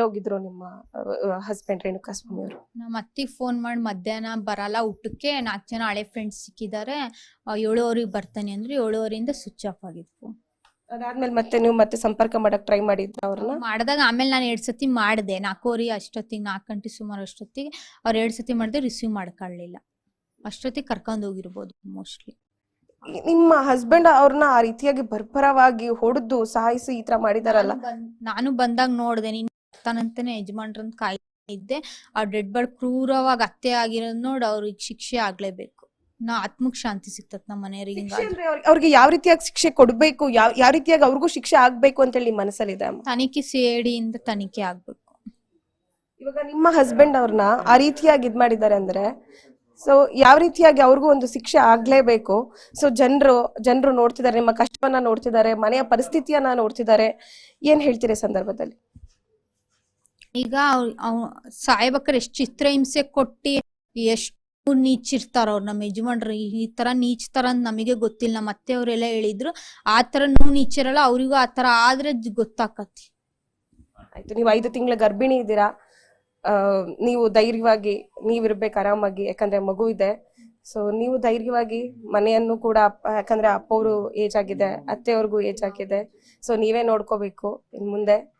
ಎಲ್ಲೋಗಿದ್ರು ನಿಮ್ಮ ಹಸ್ಬೆಂಡ್ ರೇಣುಕಾ ಸ್ವಾಮಿ ಅವರು? ನಮ್ಮ ಅತ್ತಿಗೆ ಫೋನ್ ಮಾಡಿ ಮಧ್ಯಾಹ್ನ ಬರಲ್ಲ ಊಟಕ್ಕೆ ನಾಲ್ಕು ಜನ ಹಳೆ ಫ್ರೆಂಡ್ಸ್ ಸಿಕ್ಕಿದ್ದಾರೆ. ಏಳುವರೆಗೆ ಬರ್ತಾನೆ ಅಂದ್ರೆ ಏಳುವರೆಯಿಂದ ಸ್ವಿಚ್ ಆಫ್ ಆಗಿತ್ತು ಫೋನ್ ಅದಾದ್ಮೇಲೆ ಮತ್ತೆ ನೀವು ಮತ್ತೆ ಸಂಪರ್ಕ ಮಾಡಕ್ ಟ್ರೈ ಮಾಡಿದ್ರ ಅವ್ರನ್ನ? ಮಾಡಿದಾಗ ಆಮೇಲೆ ನಾನು ಎರಡು ಸತಿ ಮಾಡಿದೆ. ನಾಲ್ಕೂವರೆ ಅಷ್ಟೊತ್ತಿಗೆ ನಾಲ್ಕು ಗಂಟೆ ಸುಮಾರು ಅಷ್ಟೊತ್ತಿಗೆ ಅವ್ರು ಎರಡು ಸತಿ ಮಾಡಿದೆ ರಿಸೀವ್ ಮಾಡ್ಕೊಳ್ಳಿಲ್ಲ ಅಷ್ಟೊತ್ತಿಗೆ ಕರ್ಕೊಂಡು ಹೋಗಿರ್ಬೋದು ಮೋಸ್ಟ್ಲಿ ನಿಮ್ಮ ಹಸ್ಬೆಂಡ್ ಅವ್ರನ್ನ ಆ ರೀತಿಯಾಗಿ ಬರ್ಬರವಾಗಿ ಹೊಡೆದು ಸಹಾಯಿಸಿ ಈ ತರ ಮಾಡಿದಾರಲ್ಲ? ನಾನು ಬಂದಾಗ ನೋಡ್ದೆ. ನೀನ್ ತಾನಂತಾನೆ ಯಜಮಾನ್ರಂತ ಕಾಯ್ ಇದ್ದೆ. ಆ ಡೆಡ್ ಬಾಡ್ ಕ್ರೂರವಾಗಿ ಹತ್ಯೆ ಆಗಿರೋದ್ ನೋಡಿ ಅವ್ರಿಗೆ ಶಿಕ್ಷೆ ಆಗ್ಲೇಬೇಕು. ನಾ ಆತ್ಮಕ್ ಶಾಂತಿ ಸಿಗ್ತತ್ ನಮ್ಮ ಮನೆಯವ್ರಿಗೆ ಶಿಕ್ಷೆ ಅಂದ್ರೆ ಅವ್ರ್- ಅವ್ರಿಗೆ ಯಾವ ರೀತಿಯಾಗಿ ಶಿಕ್ಷೆ ಕೊಡ್ಬೇಕು ಯಾವ ಯಾವ ರೀತಿಯಾಗಿ ಅವ್ರಿಗೂ ಶಿಕ್ಷೆ ಆಗ್ಬೇಕು ಅಂತ ಹೇಳಿ ಮನಸ್ಸಲ್ಲಿ ಮನಸ್ಸಲ್ಲಿದೆ ಅಮ್ಮ? ತನಿಖೆ ಸೇಡಿಯಿಂದ ತನಿಖೆ ಆಗ್ಬೇಕು. ಇವಾಗ ನಿಮ್ಮ ಹಸ್ಬೆಂಡ್ ಅವ್ರನ್ನ ಆ ರೀತಿಯಾಗಿ ಇದ್ ಮಾಡಿದ್ದಾರೆ ಅಂದ್ರೆ ಸೊ ಯಾವ ರೀತಿಯಾಗಿ ಅವ್ರಿಗೂ ಒಂದು ಶಿಕ್ಷೆ ಆಗ್ಲೇಬೇಕು? ಸೊ ಜನರು ಜನರು ನೋಡ್ತಿದ್ದಾರೆ ನಿಮ್ಮ ಕಷ್ಟವನ್ನ ನೋಡ್ತಿದ್ದಾರೆ ಮನೆಯ ಪರಿಸ್ಥಿತಿಯನ್ನ ನೋಡ್ತಿದ್ದಾರೆ. ಏನ್ ಹೇಳ್ತೀರಿ ಈ ಸಂದರ್ಭದಲ್ಲಿ? ಈಗ ಅವ್ ಎಷ್ಟ್ ಚಿತ್ರಹಿಂಸೆ ಕೊಟ್ಟಿ ಎಷ್ಟು ನೀಚಿರ್ತಾರ ಅವ್ರು ನಮ್ಮ ಯಜಮಾನ್ರು. ಈ- ತರ ನೀಚ್ತಾರ ಅಂತ ನಮಗೆ ಗೊತ್ತಿಲ್ಲ. ನಮ್ಮ ಅತ್ತೆ ಅವರೆಲ್ಲ ಹೇಳಿದ್ರು, ಆ ತರ ನೋವು ನೀಚಿರಲ್ಲ, ಅವ್ರಿಗೂ ಆ ತರ ಆದ್ರೆ ಗೊತ್ತಾಕತಿ. ಆಯ್ತು, ನೀವು ಐದು ತಿಂಗಳ ಗರ್ಭಿಣಿ ಇದ್ದೀರಾ. ನೀವು ಧೈರ್ಯವಾಗಿ, ನೀವಿರ್ಬೇಕು ಆರಾಮಾಗಿ, ಯಾಕಂದ್ರೆ ಮಗು ಇದೆ. ಸೊ ನೀವು ಧೈರ್ಯವಾಗಿ ಮನೆಯನ್ನು ಕೂಡ ಯಾಕಂದ್ರೆ ಅಪ್ಪವರು ಏಜ್ ಆಗಿದೆ, ಅತ್ತೆಯವ್ರಿಗೂ ಏಜ್ ಆಗಿದೆ. ಸೊ ನೀವೇ ನೋಡ್ಕೋಬೇಕು ಇನ್ ಮುಂದೆ.